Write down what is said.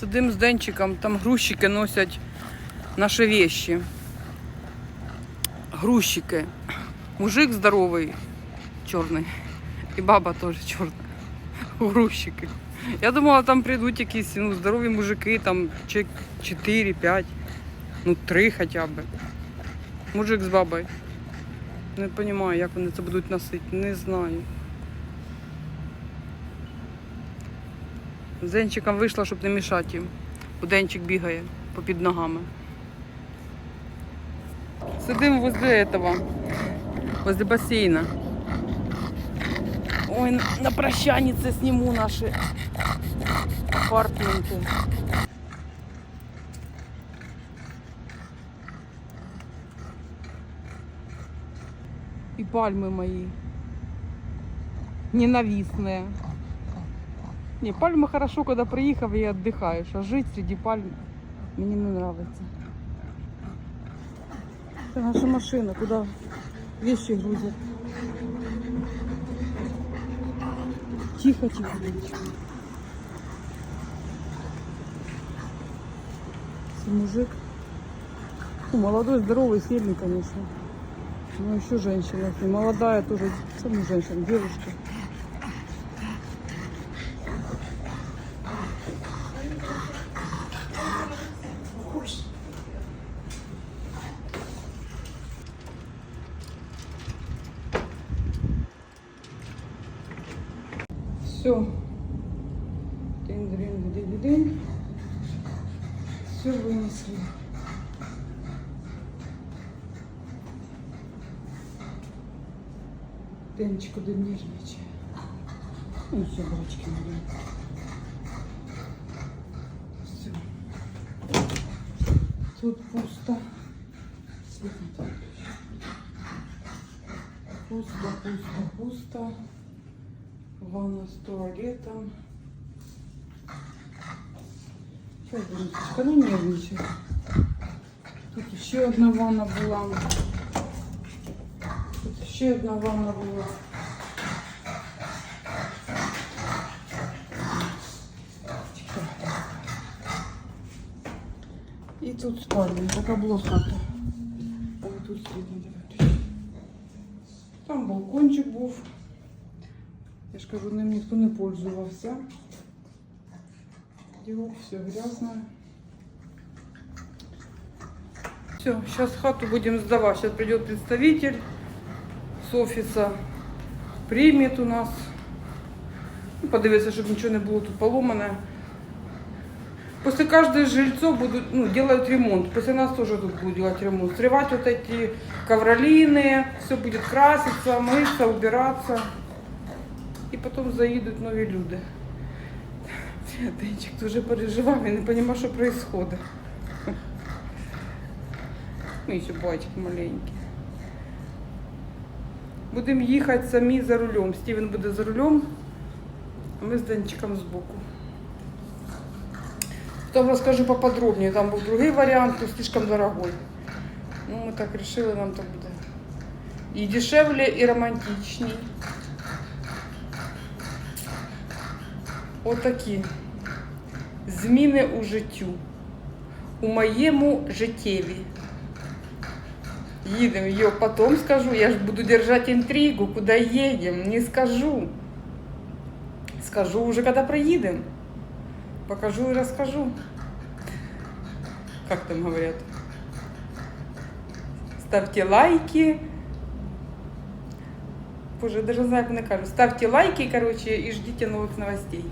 Сидим з Денчиком, там грузчики носять наші вещи. Грузчики. Мужик здоровий, чорний. І баба теж чорна. Грузчики. Я думала, там прийдуть якісь ну, здорові мужики, там 4-5, ну 3 хоча б. Мужик з бабою. Не розумію, як вони це будуть носити, не знаю. З Денчиком вийшла, щоб не мішати їм. Бо Денчик бігає попід ногами. Сидимо возле этого, возле бассейна. Ой, на- на прощанице сниму наши апартменты. И пальмы мои. Ненавистные. Не, пальмы хорошо, когда приехал и отдыхаешь, а жить среди пальм мне не нравится. Это наша машина, куда вещи грузят. Тихо, тихо. мужик. Ну, молодой, здоровый, сильный, конечно. Но еще женщина. Молодая тоже. Сам женщина, девушка. Все. День-день-день-день. Все вынесли. Денечко до нервничає. Ну, все, дочки мои. Все. Тут пусто. Свет не так. Пусто, пусто, пусто. Ванна с туалетом. Сейчас, Денисочка, ну нервничай. Тут еще одна ванна была. Тут еще одна ванна была. И тут спальня, така не дивитися. Там балкончик був. Я ж кажу, ним ніхто не пользувався. Його все грязно. Все, сейчас хату будем сдавать. Сейчас придет представитель с офиса, примет у нас. Ну, подивиться, чтобы ничего не было тут поломано. После каждого жильцов будут, ну, делают ремонт. После нас тоже тут будут делать ремонт. Срывать вот эти ковролины, все будет краситься, мыться, убираться И потом заедут новые люди. Денчик дуже переживав, я не розумію, що відбувається. Ну, і ще батьки маленькі. Будемо їхати самі за рулем. Стівен буде за рулем, а ми з Денчиком збоку. Потом расскажу поподробнее. Там был другой вариант, но слишком дорогой. Ну, мы так решили, нам так буде. И дешевле, и романтичней. Отакі зміни у життю. У моєму життєві. Їдемо, йо, потом скажу, я ж буду держать интригу, куда едем, не скажу. Скажу уже, когда проедем. Покажу и расскажу. Как там говорят? Ставьте лайки. Боже, я даже не знаю, как они кажут. Ставьте лайки, короче, и ждите новых новостей.